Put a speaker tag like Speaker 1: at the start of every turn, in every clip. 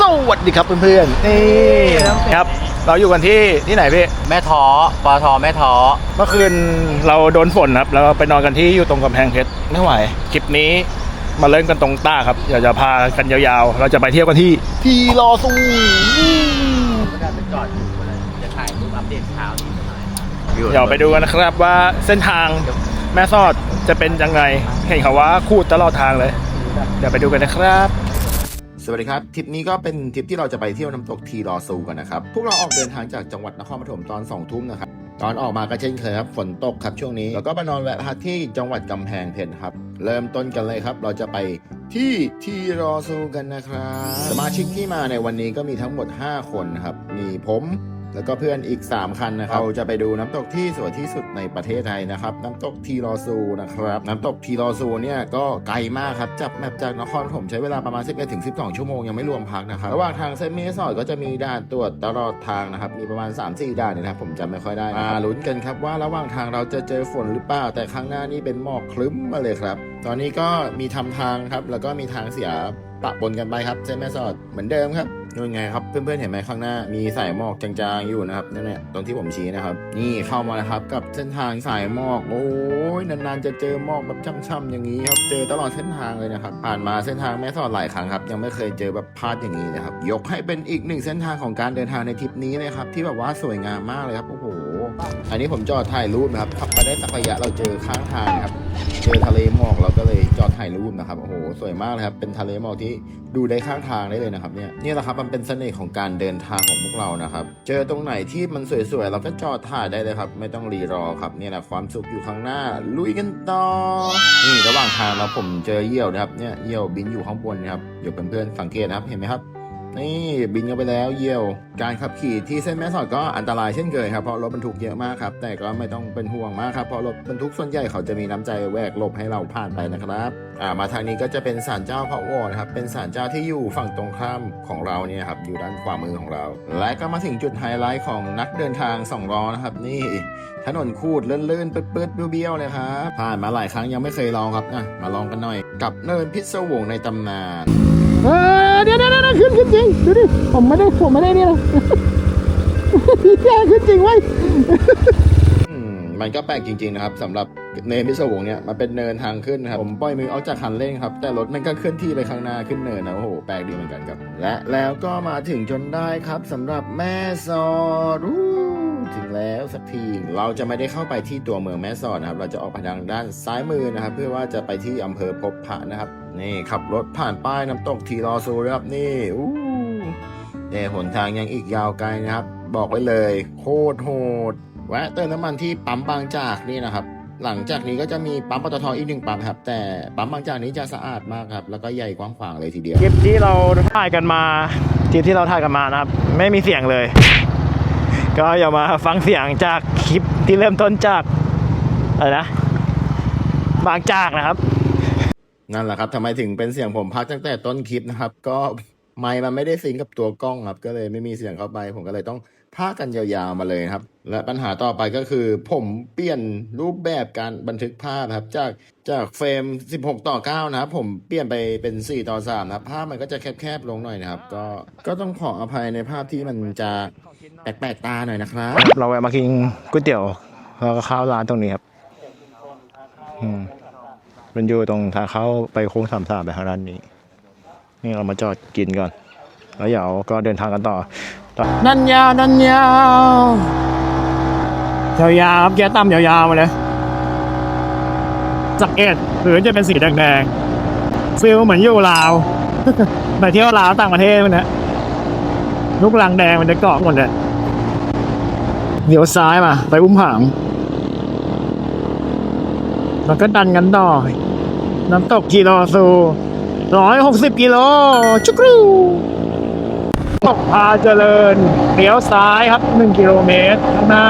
Speaker 1: สวัสดีครับเพื่อนๆนี่ครับ เราอยู่กันที่ที่ไหนพี่
Speaker 2: แม่ท้อปอทอแม่ท้อ
Speaker 1: เมื่อคืนเราโดนฝนครับแล้วไปนอนกันที่อยู่ตรงกำแพงเพชรไม่ไหวคลิปนี้มาเล่นกันตรงต้าครับอยากจะพากันยาวๆ เราจะไปเที่ยวกันที่ทีรอซู
Speaker 2: ก็ได้เป็นจอดอยู่เลยจะถ่ายรูปอัปเดตเช้านี้หน่อย
Speaker 1: เดี๋ยวไปดูกันนะครับว่าเส้นทางแม่สอดจะเป็นยังไงเห็นเขาว่าคูดตลอดทางเลย เดี๋ยวไปดูกันนะครับ
Speaker 3: สวัสดีครับทริปนี้ก็เป็นทริปที่เราจะไปเที่ยวน้ำตกทีรอซูกันนะครับ พวกเราออกเดินทางจากจังหวัดนครปฐมตอน2องทุ่มนะครับ ตอนออกมาก็เช่นเคยครับฝนตกครับช่วงนี้ แล้วก็ไปนอนแวะพักที่จังหวัดกำแพงเพชรครับ เริ่มต้นกันเลยครับ เราจะไปที่ทีรอซูกันนะครับ สมาชิกที่มาในวันนี้ก็มีทั้งหมด 5 คนครับ มีผม แล้วก็เพื่อนอีก 3 คันนะครับ เราจะไปดูน้ำตกที่สวยที่สุดในประเทศไทยนะครับ น้ำตกทีรอซูนะครับ น้ำตกทีรอซูเนี่ยก็ไกลมากครับจากแมปจากนครปฐมใช้เวลาประมาณ 11ถึง12 ชั่วโมงยังไม่รวมพักนะครับ ระหว่างทางเส้นเมสอดก็จะมีด่านตรวจตลอดทางนะครับ มีประมาณ 3-4 ด่านนะครับ ผมจำไม่ค่อยได้มาลุ้นกันครับว่าระหว่างทางเราจะเจอฝนหรือเปล่า แต่ข้างหน้านี่เป็นหมอกคลึ้มมาเลยครับ ตอนนี้ก็มีทำทางครับแล้วก็มีทางเสียปะปนกันไปครับเส้นแม่สอดเหมือนเดิมครับ นู่นไงครับเพื่อนๆเห็นไหมข้างหน้ามีสายหมอกจางๆอยู่นะครับนั่นแหละตรงที่ผมชี้นะครับ นี่เข้ามาแล้วครับกับเส้นทางสายหมอกโอ้ยนานๆจะเจอหมอกแบบช่ำๆอย่างนี้ครับเจอตลอดเส้นทางเลยนะครับผ่านมาเส้นทางแม่สอดหลายครั้งครับยังไม่เคยเจอแบบพลาดอย่างนี้นะครับยกให้เป็นอีกหนึ่งเส้นทางของการเดินทางในทริปนี้เลยครับที่แบบว่าสวยงามมากเลยครับโอ้โห อันนี้ผมจอดถ่ายรูปนะครับขับไปได้สักระยะเราเจอข้างทางนะครับ เจอทะเลหมอกเราก็เลยจอดถ่ายรูปนะครับโอ้โหสวยมากเลยครับเป็นทะเลหมอกที่ดูได้ข้างทางได้เลยนะครับเนี่ยนี่แหละครับมันเป็นเสน่ห์ของการเดินทางของพวกเรานะครับ เจอตรงไหนที่มันสวยๆเราก็จอดถ่ายได้เลยครับ ไม่ต้องรีรอครับนี่แหละความสุขอยู่ข้างหน้า ลุยกันต่อนี่ระหว่างทางเราผมเจอเหยี่ยวนะครับเนี่ยเหยี่ยวบินอยู่ข้างบนนะครับเดี๋ยวเพื่อนๆสังเกตนะครับเห็นไหมครับ นี่บินกันไปแล้วเยี่ยว การขับขี่ที่เส้นแม่สอดก็อันตรายเช่นเคยครับเพราะรถบรรทุกเยอะมากครับ แต่ก็ไม่ต้องเป็นห่วงมากครับเพราะรถบรรทุกส่วนใหญ่เขาจะมีน้ำใจแวกหลบให้เราผ่านไปนะครับอ่ามาทางนี้ก็จะเป็นศาลเจ้าพระวอนะครับเป็นศาลเจ้าที่อยู่ฝั่งตรงข้ามของเราเนี่ยครับอยู่ด้านขวามือของเรา และก็มาถึงจุดไฮไลท์ของนักเดินทางสองล้อนะครับนี่ถนนคูดเลื่อนๆปื๊ดๆเบี้ยวๆเลยครับผ่านมาหลายครั้งยังไม่เคยลองครับอะมาลองกันหน่อย กับเนินพิศวงในตำนาน
Speaker 1: เออเดี๋ยวเดี๋ยวขึ้นขึ้นจริงดูดิผมไม่ได้ผมไม่ได้นี่เลยแย่ขึ้นจริงเว้
Speaker 3: มันก็แปลกจริงๆนะครับสำหรับเนินพิศวงเนี่ยมันเป็นเนินทางขึ้นครับผมปล่อยมือออกจากคันเร่งครับ แต่รถมันก็เคลื่อนที่ไปข้างหน้าขึ้นเนินนะโอ้โหแปลกดีเหมือนกันครับ และแล้วก็มาถึงจนได้ครับสำหรับแม่สอดอู้ถึงแล้วสักทีเราจะไม่ได้เข้าไปที่ตัวเมืองแม่สอดนะครับ เราจะออกไปทางด้านซ้ายมือนะครับ เพื่อว่าจะไปที่อำเภอพบพระนะครับ นี่ขับรถผ่านป้ายน้ำตกทีรอซูนะครับนี่อู้แต่หนทางยังอีกยาวไกลนะครับ บอกไว้เลย โคตรโหดแวะเติมน้ำมันที่ปั๊มบางจากนี่นะครับ หลังจากนี้ก็จะมีปั๊มปตทอีกหนึ่งปั๊มครับ แต่ปั๊มบางจากนี้จะสะอาดมากครับ แล้วก็ใหญ่กว้างขวางเลยทีเดียว
Speaker 1: คลิปที่เราถ่ายกันมาคลิปที่เราถ่ายกันมานะครับ ไม่มีเสียงเลย ก็อย่ามาฟังเสียงจากคลิปที่เริ่มต้นจากอะไรนะบางจากนะครับ
Speaker 3: นั่นแหละครับทำไมถึงเป็นเสียงผมพักตั้งแต่ต้นคลิปนะครับ ก็ไมค์มันไม่ได้ซิงกับตัวกล้องครับ ก็เลยไม่มีเสียงเข้าไป ผมก็เลยต้องพากกันยาวๆมาเลยครับ และปัญหาต่อไปก็คือ ผมเปลี่ยนรูปแบบการบันทึกภาพครับ จากจากเฟรม 16 ต่อ 9 นะครับ ผมเปลี่ยนไปเป็น 4 ต่อ 3 นะครับ ภาพมันก็จะแคบๆลงหน่อยนะครับ ก็ก็ต้องขออภัยในภาพที่มันจะแปลกๆตาหน่อยนะครับ
Speaker 1: เราแวะมากินก๋วยเตี๋ยวแล้วก็ข้าวร้านตรงนี้ครับอืม มันอยู่ตรงทางเข้าไปโค้งสามสามไปทางด้านนี้ นี่เรามาจอดกินก่อน แล้วเดี๋ยวก็เดินทางกันต่อ นั่นยาวนั่นยาวยาวๆครับแกต่ำยาวๆมาเลยสักเอ็ดหรือจะเป็นสีแดงๆฟิลเหมือนอยู่ลาวไปเที่ยวลาวต่างประเทศมันนะลูกลังแดงมันจะเกาะหมดเลยเดี๋ยวซ้ายมา ไปอุ้มผาง แล้วก็ดันกันต่อน้ำตกกิโลซูร้อยหกสิบกิโลชุกรูตกพาเจริญเลี้ยวซ้ายครับหนึ่งกิโลเมตรข้างหน้า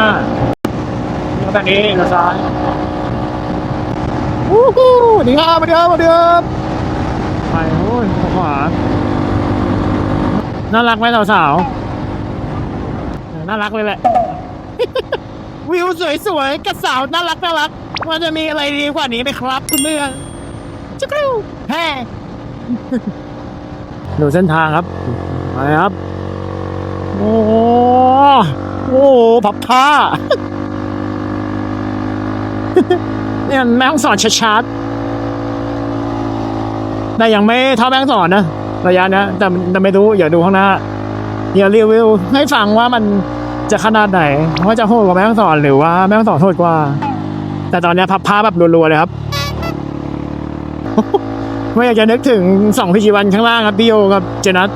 Speaker 1: แล้วแบบนี้เลี้ยวซ้ายวู้ฮู้ดีครับมาเดิมมาเดิมไปโอ้ยขวาน่ารักไหมสาวๆน่ารักเลยแหละ วิวสวยๆกับสาวน่ารักน่ารัก มันจะมีอะไรดีกว่านี้ไหมครับคุณเมืองจักรูแฮ่ดูเส้นทางครับมาครับ โอ้โหโอ้พับผ้าเนี่ยมันแม่งสอนชัดๆแต่ยังไม่เท่าแม่งสอนนะระยะนี้แต่แต่ไม่รู้อย่าดูข้างหน้าอย่ารีวิวให้ฟังว่ามันจะขนาดไหนว่าจะโหดกว่าแม่งสอนหรือว่าแม่งสอนโหดกว่า แต่ตอนนี้พับผ้าแบบรัวๆเลยครับ ไม่อยากจะนึกถึงสองพี่ชีวันข้างล่างครับพี่โยกับเจนัท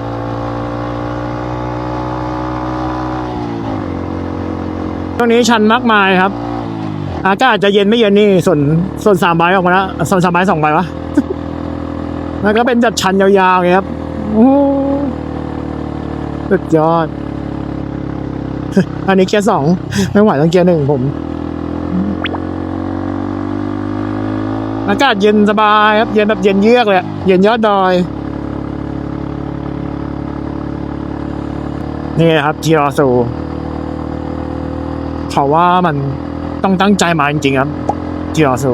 Speaker 1: ตรงนี้ชันมากมายครับ อากาศจะเย็นไม่เย็นนี่ส่วนส่วนสามใบออกมาแล้วส่วนสามใบสองใบวะแล้วก็เป็นจัดชันยาวๆไงครับสุดยอด อันนี้เกียร์สองไม่ไหวต้องเกียร์หนึ่งผม อากาศเย็นสบายครับ เย็นแบบเย็นเยือกเลยเย็นยอดดอย นี่ครับทีรอซูเขาว่ามันต้องตั้งใจมาจริงๆครับทีรอซู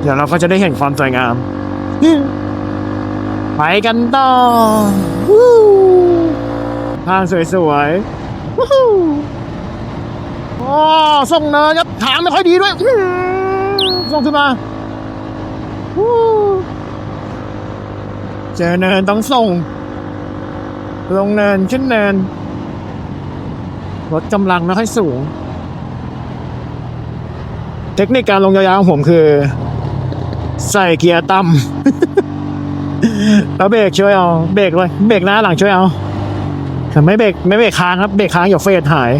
Speaker 1: เดี๋ยวเราก็จะได้เห็นความสวยงาม ไปกันต่อทางสวยๆวู้ฮู้โอ้ส่งเนินครับทางไม่ค่อยดีด้วย ส่งขึ้นมาเจอเนินต้องส่ง ลงเนินขึ้นเนิน รถกำลังไม่ค่อยสูง เทคนิคการลงยาวๆของผมคือ ใส่เกียร์ต่ำแล้วเบรกช่วยเอา เบรกเลยเบรกหน้าหลังช่วยเอาแต่ไม่เบรกไม่เบรกค้างครับ เบรกค้างอย่าเฟดหาย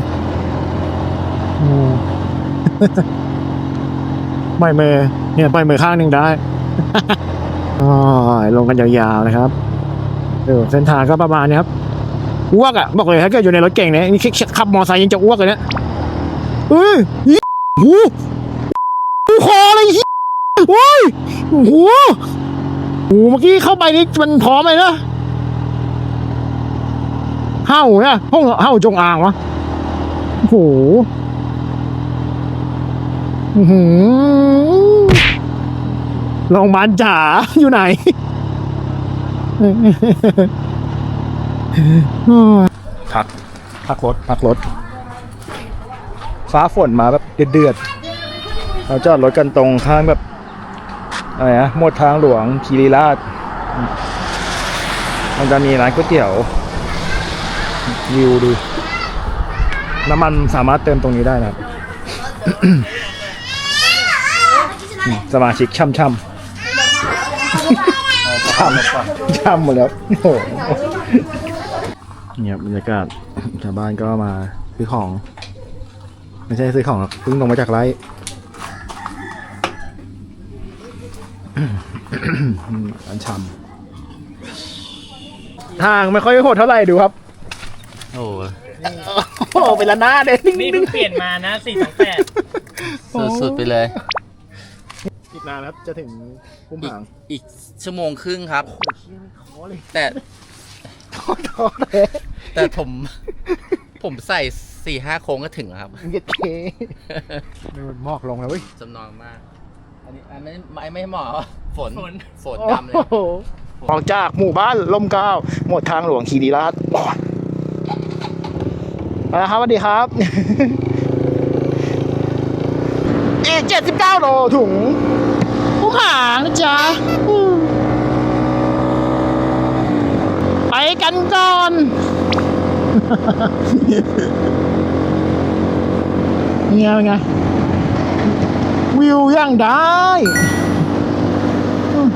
Speaker 1: อืม ปล่อยมือเนี่ยปล่อยมือข้างหนึ่งได้อลงกันยาวๆนะครับเออเส้นทางก็ประมาณนี้ครับอ้วกอะบอกเลยถ้าเกิดอยู่ในรถเก่งเนี่ยนี่ขับมอไซค์ยังจะอ้วกเลยเนี่ยเอ้ยหูหูคอเลยหี้ยโอ้ยโอ้โหโอ้โหเมื่อกี้เข้าไปนี่มันพร้อมเลยนะเห่าเนี่ยห้องเห่าจงอางวะโอ้โห อื้อหือ โรงพยาบาลจ๋าอยู่ไหนพักพักรถพักรถ ฟ้าฝนมาแบบเดือดๆเราจอดรถกันตรงข้างแบบอะไรนะหมดทางหลวงคีรีราชมันจะมีร้านก๋วยเตี๋ยววิวดูน้ำมันสามารถเติมตรงนี้ได้นะครับ สมาชิกช่ำช่ำ ช่ำช่ำหมดแล้วโอ้โหเนี่ยบรรยากาศชาวบ้านก็มาซื้อของ ไม่ใช่ซื้อของหรอกเพิ่งลงมาจากไร่อันช่ำทางไม่ค่อยโหดเท่าไหร่ดูครับ
Speaker 2: โอ้
Speaker 1: โอ้โหเป็นละหน้าเด้ง
Speaker 4: นี่เพิ่งเปลี่ยนมานะสี่สองแปด
Speaker 2: สุดๆไปเลย
Speaker 1: อี กนานครับ จะถึงกุ้มหาง
Speaker 2: อีกชั่วโมงครึ่งครับ
Speaker 1: ขอเลย
Speaker 2: แต่
Speaker 1: ท้อท้อเลย
Speaker 2: แต่ผม ผมใส่สี่ห้าโค้งก็ถึงแล้วครับ
Speaker 1: เย็ดเคนี่มันหมอกลงแล้วเว้ย
Speaker 2: จำนองมาก อันนี้อันไม่ไม่ไม่เหมาะฝน
Speaker 4: ฝน
Speaker 2: ฝนดำเลย
Speaker 1: โอ้โหออกจากหมู่บ้านลมเกล้าหมดทางหลวงคีรีราชโอ้ยเอาละครับสวัสดีครับ อีก 79 โลถุงผู้ หางนะจ๊ะไปกันก่อนเนี่ยเป็นไง วิวยังได้อืม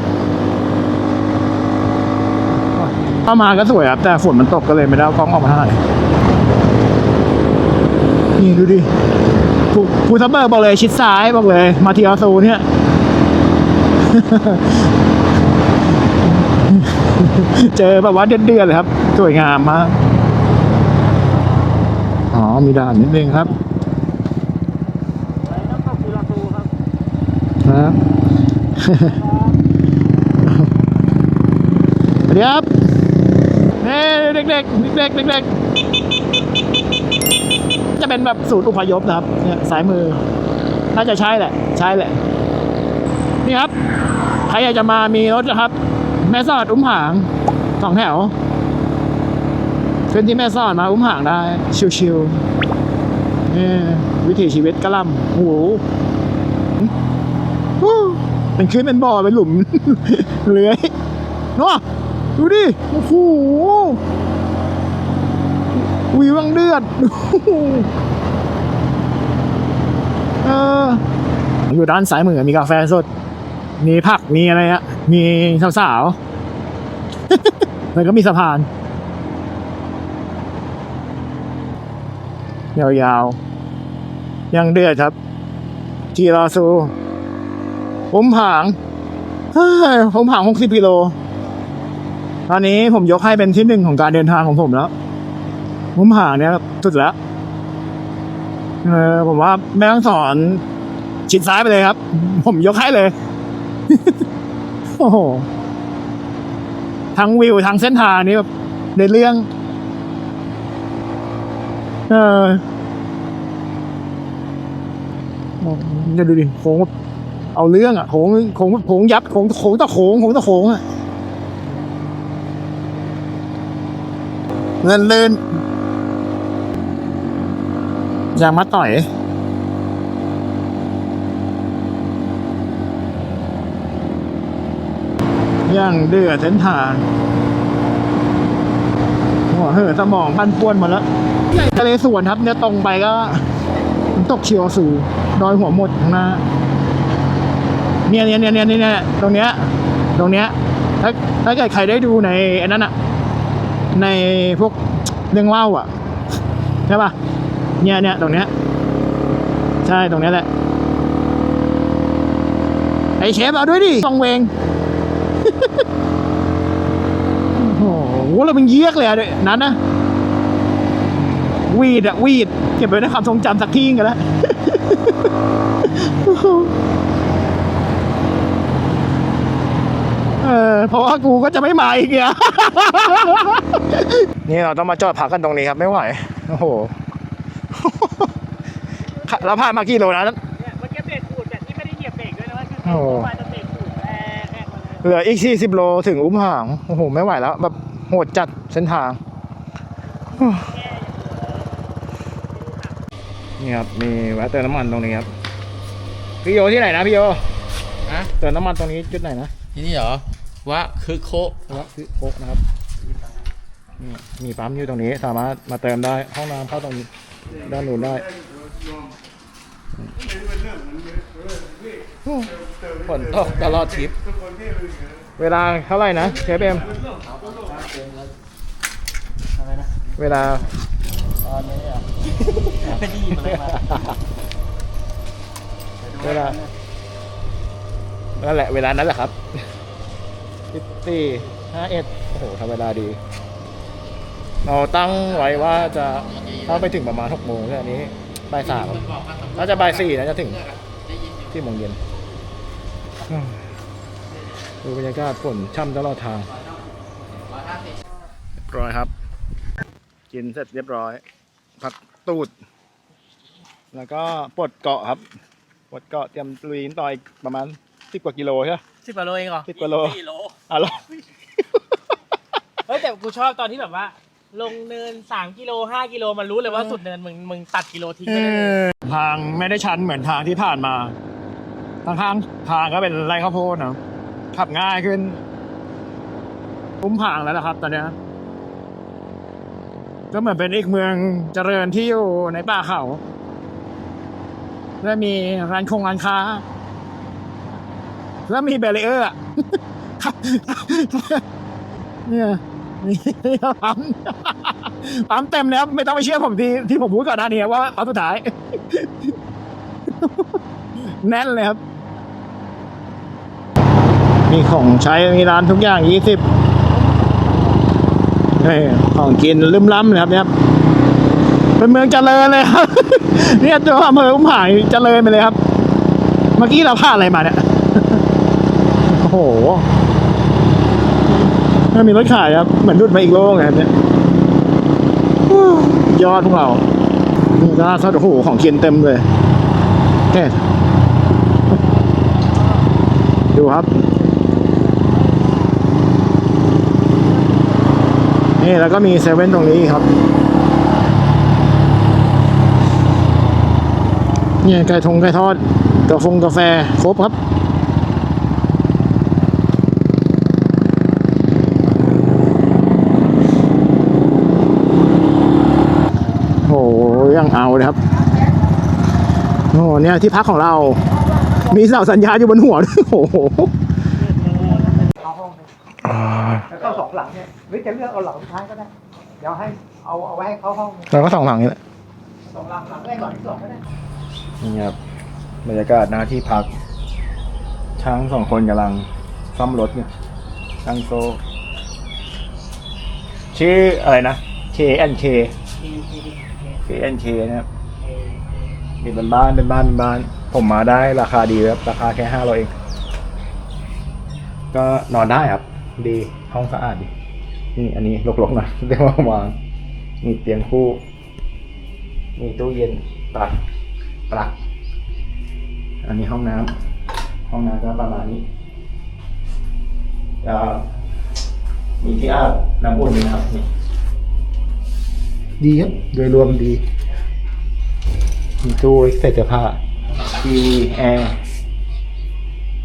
Speaker 1: เข้ามาก็สวยครับ แต่ฝนมันตกก็เลยไม่ได้กล้องออกมาถ่ายนี่ดูดิภูภูทับเบิกบอกเลยชิดซ้ายบอกเลย มาทีออซูเนี่ย เจอแบบว่าเดือดๆเลยครับ สวยงามมากอ๋อ มีด่านนิดนึงครับครับสวัสดีครับเฮ้เด็กๆเด็กๆเด็กๆจะเป็นแบบศูนย์อพยพนะครับเนี่ยสายมือ น่าจะใช่แหละ ใช่แหละนี่ค รับใครอยากจะมามีรถนะครับ แม่สอดอุ้มหางสองแถวขึ้นที่แม่สอดมาอุ้มหางได้ ชิวๆนี่วิถีชีวิตกระลำโอ้โหเป็นขึ้นเป็นบ่อเป็นหลุมเลื้อยเนาะดูดิ โอ้โหวิวังเดือดโอ้โหเอออยู่ด้านซ้ายมือมีกาแฟสด มีผักมีอะไรอะมีสาวๆแล้วก็มีสะพาน ยาวๆ ยังเดือดครับ จีราซู ผมผางเฮ้ยผมผางหกสิบกิโล ตอนนี้ผมยกให้เป็นที่หนึ่งของการเดินทางของผมแล้ว ผมผางเนี่ยสุดแล้วเออผมว่าแม่ต้องสอนชิดซ้ายไปเลยครับ ผมยกให้เลย โอ้โห ทั้งวิวทั้งเส้นทางนี้แบบในเรื่อง เออจะดูดิโค้งเอาเรื่องอะโค้งโค้งโค้งยับโค้งโค้งตะโค้งโค้งตะโค้งอะเงินเลื่นยางมาต่อย ย่างเดือดเส้นทางหัวเหอสมองพันป้วนหมดแล้วทะเลสวนครับ เนี่ยตรงไปก็ตกเชียวสู่ดอยหัวหมดข้างหน้าเนี่ยเนี่ยเนี่ยเนี่ยเนี่ยตรงเนี้ย ตรงเนี้ย ถ้าถ้าเกิดใครได้ดูในอันนั้นอะในพวกเรื่องเล่าอะใช่ป่ะ เนี่ยเนี่ยตรงเนี้ย ใช่ตรงเนี้ยแหละ ไอเชฟเอาด้วยดิตองเวง โอ้โห เราเป็นเยียกเลยอะเดี๋ยวนั้นนะวีดอะวีดเก็บไว้ในความทรงจำสักที่กันแล้วเออเพราะว่ากูก็จะไม่มาอีกเนี่ยนี่เราต้องมาจอดพักกันตรงนี้ครับไม่ไหวโอ้โหเราผ่านมากี่โลนะ
Speaker 4: เนี่ยมันก็เบรกขูดแต่ที่ไม่ได้เหยียบเบรกด้วยนะว่าคือ
Speaker 1: โอ้โห
Speaker 4: ไปจะเบรกขูดแอะแอะมาเลย
Speaker 1: เหลืออีก40โลถึงอุ้มห่างโอ้โหไม่ไหวแล้วแบบ โหดจัดเส้นทาง นี่ครับ มีแวะเติมน้ำมันตรงนี้ครับ พี่โยที่ไหนนะพี่โย
Speaker 2: อะ
Speaker 1: เติมน้ำมันตรงนี้จุดไหนนะ
Speaker 2: ที่นี่เหรอวะคือโค
Speaker 1: วัดคือโคกนะครับนี่มีปั๊มอยู่ตรงนี้ สามารถมาเติมได้ห้องน้ำเข้าตรงนี้ด้านนู้นได้ฝนตกตลอดทริป เวลาเท่าไหร่นะเชฟเอ็ม เวลา
Speaker 4: เป็นดีมาเลยมา
Speaker 1: เวลานั่นแหละเวลานั้นแหละครับสิบสี่ห้าเอ็ดโอ้โหทำเวลาดี เราตั้งไว้ว่าจะเข้าไปถึงประมาณหกโมงแค่นี้บ่ายสามน่าจะบ่ายสี่นะจะถึงที่โมงเย็นอืมดูบรรยากาศฝนช่ำตลอดทางเรียบร้อยครับ กินเสร็จเรียบร้อย พักตูด แล้วก็ปลดเกาะครับปลดเกาะเตรียมลุยต่ออีกประมาณสิบกว่ากิโลใช่ไหม
Speaker 4: สิบกว่าโลเองเหรอ
Speaker 1: สิบกว่าโล
Speaker 4: สี่โล
Speaker 1: อะเหรอ
Speaker 4: เฮ้ยแต่กูชอบตอนที่แบบว่า ลงเนินสามกิโลห้ากิโลมันรู้เลยว่าสุดเนินมึงมึงตัดกิโลทิ้งไปเลย
Speaker 1: ทางไม่ได้ชันเหมือนทางที่ผ่านมาทางข้างทางก็เป็นไรข้าวโพดนะขับง่ายขึ้น คุ้มผางแล้วนะครับ ตอนเนี้ย ก็เหมือนเป็นอีกเมืองเจริญที่อยู่ในป่าเขา และมีร้านคงร้านค้า แล้วมีแบรเออร์อะเนี่ยนี่ปั๊มปั๊มเต็มแล้ว ไม่ต้องไปเชื่อผมที่ที่ผมพูดก่อนหน้านี้ว่าปั๊มสุดท้าย แน่นเลยครับ มีของใช้มีร้านทุกอย่างยี่สิบ ของกินลืมล้ำเลยครับเนี่ยเป็นเมืองเจริญเลยครับ เนี่ยตัวอำเภออุ้มผางเจริญไปเลยครับ เมื่อกี้เราพลาดอะไรมาเนี่ย โอ้โหไม่มีรถขายครับ เหมือนดุดมาอีกโลกเลยครับเนี่ยยอดพวกเรานี่ก็ซอสโอ้โหของกินเต็มเลยแค่ดูครับ นี่แล้วก็มีเซเว่นตรงนี้ครับเนี่ยไก่ทงไก่ทอดกาแฟกาแฟครบครับโหยังเอาเลยครับโอ้เนี่ยที่พักของเรา มีเสาสัญญาอยู่บนหัวด้วยโอ้โหอ่า
Speaker 5: แล้วสองหลังเนี่ย รือจะเลือกเอาหลังสุดท้ายก็ได้ เดี๋ยวให้เอาเอาไว้ให้เขาห้อง
Speaker 1: เราก็สองหลังนี่แหละ
Speaker 5: สองหลังหลังแรกหลังที่สองก็ได้
Speaker 1: นี่ครับบรรยากาศหน้าที่พัก ช้างสองคนกำลังซ่อมรถเนี่ยช่างโซ ชื่ออะไรนะ KNK KNK นะครับนี่เป็นบ้านเป็นบ้านเป็นบ้าน ผมมาได้ราคาดีครับ ราคาแค่ห้าร้อยเอง ก็นอนได้ครับ ดี ห้องสะอาดดี นี่อันนี้รกๆหนะเรียกว่าวางมีเตียงคู่ มีตู้เย็นตัดปลั๊กอันนี้ห้องน้ำห้องน้ำก็ประมาณนี้แล้วมีที่อาบน้ำอุ่นด้วยนะครับนี่ดีครับ โดยรวมดี มีตู้ใส่เสื้อผ้าทีวีแอร์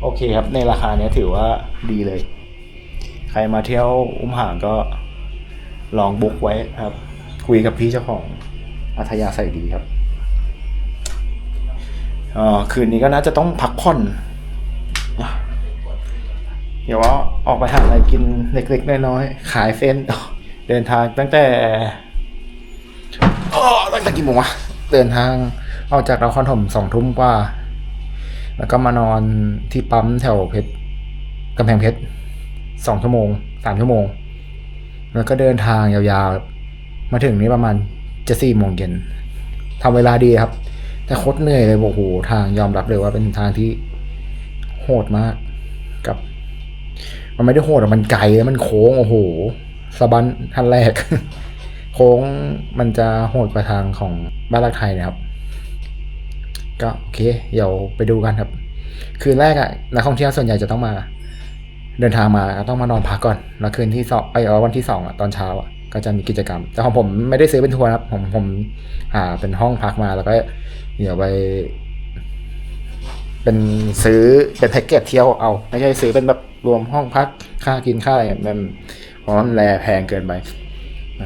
Speaker 1: โอเคครับ ในราคาเนี้ยถือว่าดีเลย ใครมาเที่ยวอุ้มหางก็ลองบุ๊กไว้ครับ คุยกับพี่เจ้าของอัธยาศัยดีครับอ่อคืนนี้ก็น่าจะต้องพักผ่อนะเดี๋ยวว่าออกไปหาอะไรกินเล็กๆน้อยๆขายเส้น เดินทางตั้งแต่อตั้งแต่กี่โมงวะ เดินทางออกจากนครถมสองทุ่มกว่า แล้วก็มานอนที่ปั๊มแถวเพชรกำแพงเพชร สองชั่วโมงสามชั่วโมง แล้วก็เดินทางยาวๆ มาถึงนี้ประมาณจะสี่โมงเย็นทำเวลาดีครับ แต่โคตรเหนื่อยเลยโอ้โหทางยอมรับเลยว่าเป็นทางที่โหดมากกับ มันไม่ได้โหดมันไกลแล้วมันโค้งโอ้โหสะบันทันแรก โค้งมันจะโหดกว่าทางของบ้านรักไทยนะครับ ก็โอเค เดี๋ยวไปดูกันครับ คืนแรกอะนักท่องเที่ยวส่วนใหญ่จะต้องมา เดินทางมาก็ต้องมานอนพักก่อน แล้วคืนที่สองไอ้ยเอวันที่สองอะตอนเช้าอะก็จะมีกิจกรรม แต่ของผมไม่ได้ซื้อเป็นทัวร์ครับผมผมหาเป็นห้องพักมาแล้วก็เดี๋ยวไป เป็นซื้อเป็นแพ็กเกจเที่ยวเอาไม่ใช่ซื้อเป็นแบบรวมห้องพักค่ากินค่าอะไรมันเพราะมันแลแพงเกินไป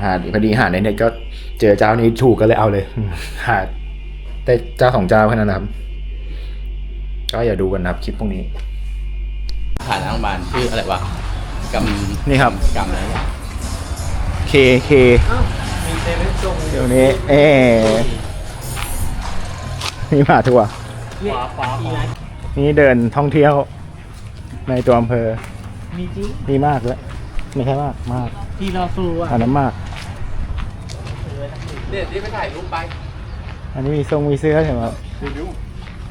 Speaker 1: หาพอดีหาในเน็ตก็เจอเจ้านี้ถูกก็เลยเอาเลยหาแต่เจ้าสองเจ้าแค่นั้นนะครับ ก็อย่าดูกันนะครับคลิปพวกนี้
Speaker 2: ผ่านทางบ้านชื่ออะไรวะกำ
Speaker 1: นี่ครับ
Speaker 2: กำอะไรวะ
Speaker 1: เคเคเดี๋ยวนี้ เอ๊มีหมาทัวร์
Speaker 4: ขวาขวาขวา
Speaker 1: นี่เดินท่องเที่ยวในตัวอำเภอ
Speaker 4: มีจริง
Speaker 1: มีมากเลยไม่ใช่มาก มาก
Speaker 4: ที่เราสู้อะ
Speaker 1: อันนั้นมาก
Speaker 2: เดี๋ยวที่ไปถ่ายรูปไป
Speaker 1: อันนี้มีทรงมีเสื้อใช่ไหมครับ
Speaker 2: ดู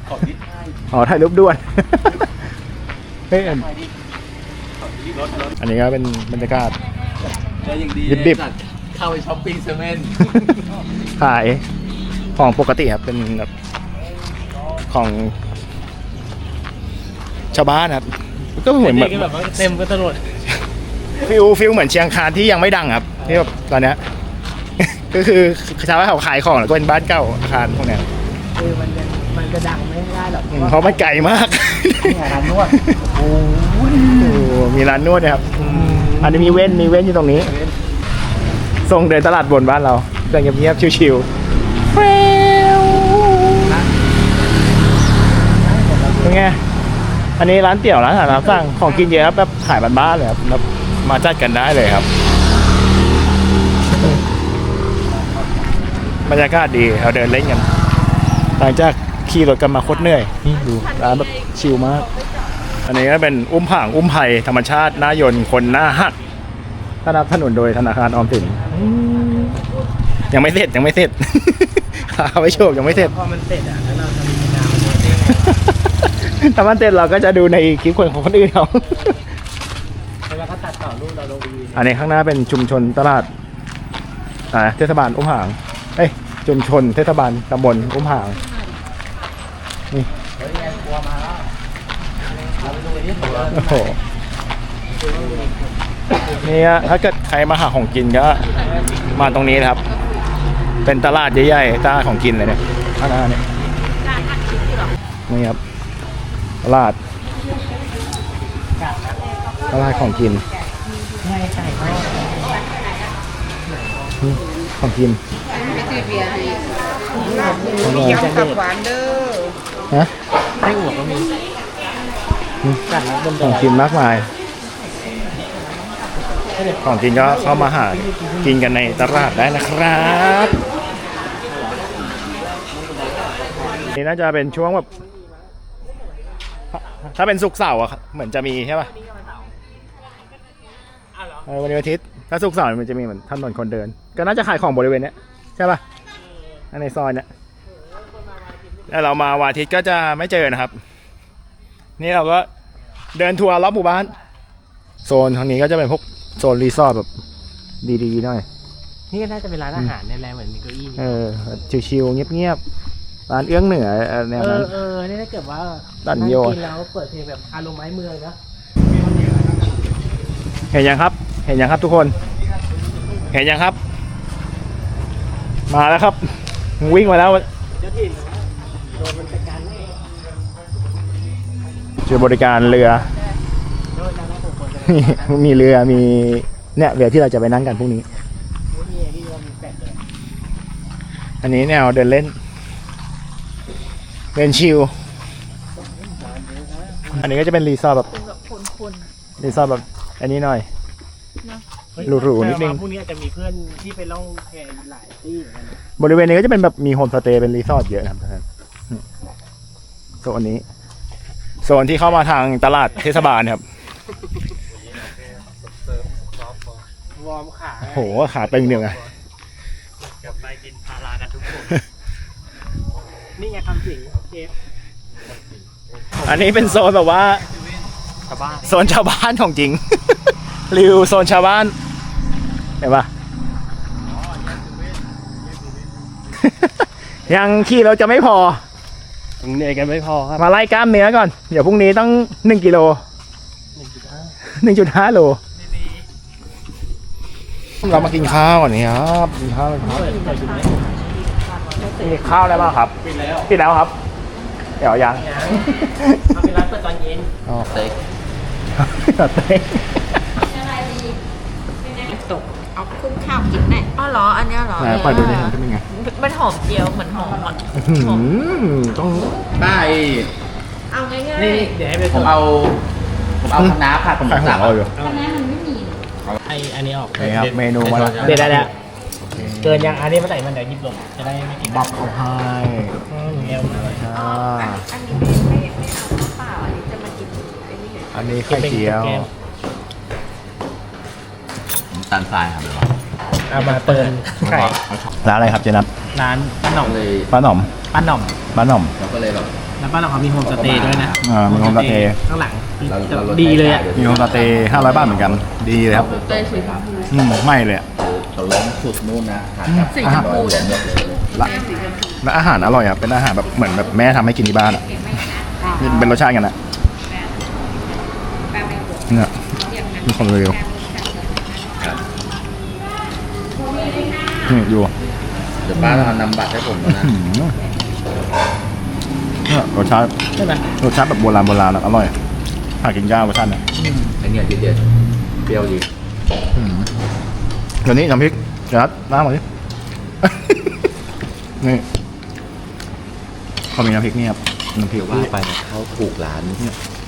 Speaker 2: ขอที่ถ่าย
Speaker 1: อ๋อถ่ายรูปด่วน เฮ้ยอัน
Speaker 2: ถ่ายดิขอที่รถรถ
Speaker 1: อันนี้ก็เป็นบรรยากาศ
Speaker 2: แล้วยังดี
Speaker 1: ดิบๆ
Speaker 2: สัตว์เข้าไปช้อปปิ้งเซเว่น
Speaker 1: ขายของปกติครับเป็นแบบของชาวบ้านครับก็เหมือน
Speaker 4: เด็
Speaker 1: แบ
Speaker 4: ก
Speaker 1: บ
Speaker 4: แบบว่าเต็มกันตลอด
Speaker 1: ฟิลฟิลเหมือนเชียงคานที่ยังไม่ดังครับที่แบบตอนเนี้ย ก็คือชาวบ้านเขาขายของแล้วก็เป็นบ้านเก่าอาคารพวกเนี้ย
Speaker 5: คือมันยังมันจะดังไม่ได้หรอก
Speaker 1: อืมเพราะมันไกลมาก
Speaker 5: นี่ร้านนวด โอ้
Speaker 1: โอ้มีร้านนวดนะครับ อันนี้มีเว้นมีเว้นอยู่ตรงนี้ทรงเดินตลาดบนบ้านเราเดินเงียบๆชิวๆเฟลเป็นไง อันนี้ร้านเตี๋ยวร้านอาหารตามสั่งของกินเยอะครับแบบขายบ้านๆเลยครับแบบมาจัดกันได้เลยครับบรรยากาศดีเราเดินเล่นกันหลังจาก ขี่รถกันมาโคตรเหนื่อยนี่ดูร้านแบบชิลมาก อันนี้ก็เป็นอุ้มผางอุ้มไผ่ธรรมชาติหน้ายนต์คนหน้าหักสนับสนุนโดยธนาคารออมสินยังไม่เสร็จยังไม่เสร็จขาไปโชคยังไม่เสร็จ
Speaker 4: พอมันเสร็จอะแล้วเราจะมีงานมาโมเดล
Speaker 1: ถ้ามันเสร็จเราก็จะดูในคลิปคนของคนอื่นเขา
Speaker 4: แล้วก็ตัดต่อรูปเราลงวี
Speaker 1: อันนี้ข้างหน้าเป็นชุมชนตลาดอ่าเทศบาลอุ้มหาง เอ้ยชุมชนเทศบาลตำบลอุ้มหาง นี่โอ้โหนี่ฮะถ้าเกิดใครมาหาของกินก็มาตรงนี้นะครับ เป็นตลาดใหญ่ๆตลาดของกินเลยเนี่ยข้างหน้าเนี่ยนี่ครับตลาดตลาดของกินของกิน
Speaker 4: มียำกับหวาน
Speaker 1: ฮะ
Speaker 4: ไส้อั่วก็มีกัดแล้วเดิม
Speaker 1: ของกินมากมาย ของกินก็เข้ามาหากินกันในตลาดได้นะครับนี่น่าจะเป็นช่วงแบบถ้าเป็นสุกร์เสาร์อะครับเหมือนจะมีใช่ป่ะเออวันนี้วันอาทิตย์ถ้าสุกร์เสาร์มันจะมีเหมือนถนนคนเดิน ก็น่าจะขายของบริเวณเนี้ยใช่ป่ะ อันในซอยเนี้ยแล้วเรามาวันอาทิตย์ก็จะไม่เจอนะครับ นี่เราก็เดินทัวร์รอบหมู่บ้าน โซนทางนี้ก็จะเป็นพวกโซนรีสอร์ทแบบดีๆหน่อย
Speaker 4: นี่ก็น่าจะเป็นร้านอาหารในแรงเหมือนมีเก้าอี้
Speaker 1: เออชิวๆเงียบๆร้านเอื้องเหนือเออแนว
Speaker 4: เอ
Speaker 1: นั้น
Speaker 4: อเออนี่ถ้าเกิดว่า
Speaker 1: ดันโย
Speaker 4: งกินแล้วเปิดเพลงแบบอารมณ์ไม้เมืองนะ
Speaker 1: เห็นยังครับ เห็นยังครับทุกคน เห็นยังครับ มาแล้วครับ วิ่งมาแล้ว
Speaker 4: เจ้าถิ่นโดนมันจัดการให้
Speaker 1: เจอบริการเรือ
Speaker 4: โดนการให้ผมคนจะ
Speaker 1: มีเรือมีเนี่ยเรือที่เราจะไปนั่งกันพรุ่งนี้
Speaker 4: มีที่ว่ามีแปดเลย
Speaker 1: อันนี้แนวเดินเล่น เดินชิล อันนี้ก็จะเป็นรีสอร์ทแบบรีสอร์ทแบบ อันนี้หน่อย หรูๆนิดนึง
Speaker 4: พรุ่งนี้อาจจะมีเพื่อนที่ไปล่องแพหลายที่เหมือนกัน
Speaker 1: บริเวณนี้ก็จะเป็นแบบมีโฮมสเตย์เป็นรีสอร์ทเยอะนะครับท่านอืมโซนนี้ โซนที่เข้ามาทางตลาดเทศบาลครับ
Speaker 4: วอร์มขา
Speaker 1: โหขาตึงเดียวไง
Speaker 4: กลับไปกินพารากันทุกคนนี่ไงคำสิงเชฟ
Speaker 1: อันนี้เป็นโซนแบบว่า
Speaker 4: ชาวบ้าน
Speaker 1: โซนชาวบ้านของจริง รีวิวโซนชาวบ้าน เห็นปะยังขี่เราจะไม่พอ
Speaker 4: เหนื่อยกันไม่พอครับ
Speaker 1: มาไล่กล้ามเนื้อก่อน เดี๋ยวพรุ่งนี้ต้องหนึ่งกิโลหนึ่งจุดห้าโล เรามากินข้าวก่อนนี่ครับกินข้าวกันครับมีข้าวอะไรบ้างครับ
Speaker 4: ปิดแล้ว
Speaker 1: ปิดแล้วครับ เดี๋ยวยัง
Speaker 4: เอาเป็นร้านเปิดตอนเย็น
Speaker 1: อ๋อ
Speaker 2: เต็ก
Speaker 1: เต้
Speaker 4: ตก
Speaker 6: เอาคลุกข้าวกินได้อ๋อเหรอ อันเนี้ยเหรอ
Speaker 1: ไหนปล่อยดูดิมันเป็นยังไง
Speaker 6: มันหอมเจียวเหมือนหอมอะ
Speaker 1: อื้อหือต้อง
Speaker 2: ป้าไอ้
Speaker 6: เอาง่าย
Speaker 4: นี่เดี๋ยวให้ไป
Speaker 2: ผมเอา ผมเอาคณะผัดผม
Speaker 1: ขายขอ
Speaker 2: สั่
Speaker 1: ง
Speaker 2: ง
Speaker 1: เราอยู่
Speaker 6: ๆคณะมันไม่มี
Speaker 4: ไออันนี้ออก
Speaker 1: นี่ครับเมนูมาแล้ว
Speaker 4: เดี๋ยวได้แล้วเกินยังอันนี้มาใส่มันเดี๋ยวหยิบลงจะได้ไม่กิน
Speaker 1: บับเขาให้
Speaker 4: อืมเอวมาเลย
Speaker 1: อ่า
Speaker 6: อันนี้ไม่ไม่ไม่เอาน้ำเปล่าอันนี้จะมากินไอ้นี่
Speaker 1: อันนี้ไข่เจียว
Speaker 2: ตันทรายครับเลยวะ
Speaker 4: เอามาเปิดไข่
Speaker 1: ร้านอะไรครับเจนับ
Speaker 4: ร้านป้าหน่อง
Speaker 2: เลย
Speaker 1: ป้าหน่อม
Speaker 4: ป้าหน่อง
Speaker 1: ป้าหน่อม
Speaker 2: เราก็เลยแบบ
Speaker 4: แล้วป้าหน่องเขามีโฮมสเตย์ด้วยนะ
Speaker 1: อ่ามีโฮมสเตย์
Speaker 4: ข้างหลัง
Speaker 2: เราเราล
Speaker 4: ดีเลยอะ
Speaker 1: มีโฮมสเตย์ห้าร้อยบาทเหมือนกัน ดีเลยครับ
Speaker 6: เต้ยสีชมพู
Speaker 1: อืมไม่เลยอะ
Speaker 2: เราล้มสุดนู่นนะหัดกับ
Speaker 6: สีชมพูเลย
Speaker 1: และและอาหารอร่อยครับเป็นอาหารแบบเหมือนแบบแม่ทำให้กินที่บ้านอะนี่เป็นรสชาติกันอะเนี่ยมีคนรีวิ นี่อยู่
Speaker 2: เดี๋ยวป้าเราเอานำบัตรให้ผมแล้วนะ
Speaker 1: อื้อหือเนี่ยรสชาติ
Speaker 4: ใช่ไหม
Speaker 1: รสชาติแบบโบราณโบราณอะอร่อยหากินยากรสชาติเนี่ย
Speaker 2: ไอเนี่ยเด็ดๆเปรี้ยวดี
Speaker 1: เดี๋ยวนี้น้ำพริกเดี๋ยวน้ำมาดินี่เขามีน้ำพริกนี่ครับน้ำพริก
Speaker 2: เดี๋ยวว่าไปเนี่ยเขาถูกร้าน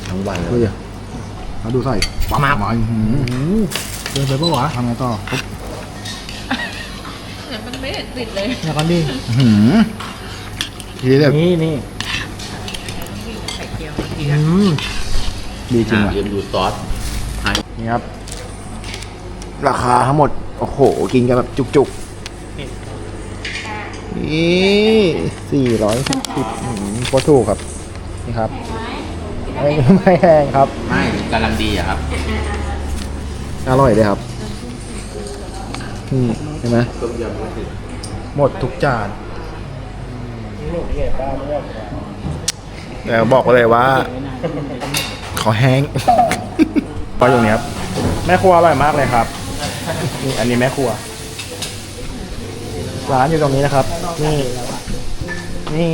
Speaker 2: ทั้งวันเล
Speaker 1: เฮ้ย
Speaker 2: ย
Speaker 1: มาดูใส่ปั๊บมาอื้อหือ
Speaker 4: เดินไปปะวะ
Speaker 1: ทำไงต่อปุ๊บ
Speaker 6: เนี่ยมัน ไม่เห็นติดเลย
Speaker 4: แล้วก็ดี
Speaker 1: อื้อหือทีเดียว
Speaker 4: นี่นี่
Speaker 6: ไข่เจียว
Speaker 4: อืม
Speaker 1: ดีจริงว่ะ
Speaker 2: ยืมดูซอส
Speaker 1: นี่ครับ ราคาทั้งหมด โอ้โห กินกันแบบจุกๆ นี่สี่ร้อยสิบโคตรถูกครับ นี่ครับ ไม่ไม่แพงครับ
Speaker 2: ไม่กำลังดีอะครับ
Speaker 1: อร่อยเลยครับ อืม เห็นไหมหมดทุกจานแล้วบอกไว้เลยว่า ขอแห้งเพราะอย่างนี้ครับ แม่ครัวอร่อยมากเลยครับนี่อันนี้แม่ครัว ร้านอยู่ตรงนี้นะครับ นี่ นี่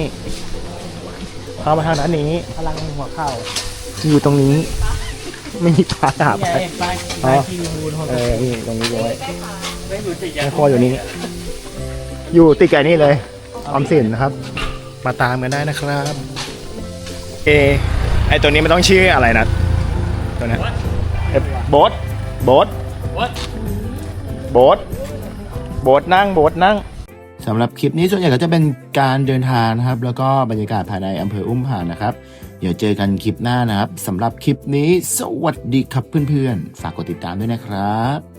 Speaker 1: เข้ามาทางด้านนี้
Speaker 4: พลังหัวเข่า
Speaker 1: อยู่ตรงนี้ ไม่มีปลาหา
Speaker 4: นี่
Speaker 1: ไป
Speaker 4: ไงป้าย
Speaker 1: อ๋อ
Speaker 4: ป้ายคิวโฮม
Speaker 1: เออนี่ตรงนี้ด้วย
Speaker 4: ไม่รู้สึก
Speaker 1: แม่ครัวอยู่นี่อยู่ติดกับไอ้นี่เลยออมสินนะครับ มาตามกันได้นะครับ เอ ไอตัวนี้มันต้องชื่ออะไรนะ ตัวเนี้ยเอ๊ะโบ๊ทโบ๊ท
Speaker 4: วัด
Speaker 1: โบ๊ทโบ๊ทนั่งโบ๊ทนั่ง
Speaker 3: สำหรับคลิปนี้ส่วนใหญ่ก็จะเป็นการเดินทางนะครับ แล้วก็บรรยากาศภายในอำเภออุ้มผางนะครับ เดี๋ยวเจอกันคลิปหน้านะครับสำหรับคลิปนี้ สวัสดีครับเพื่อนๆ ฝากกดติดตามด้วยนะครับ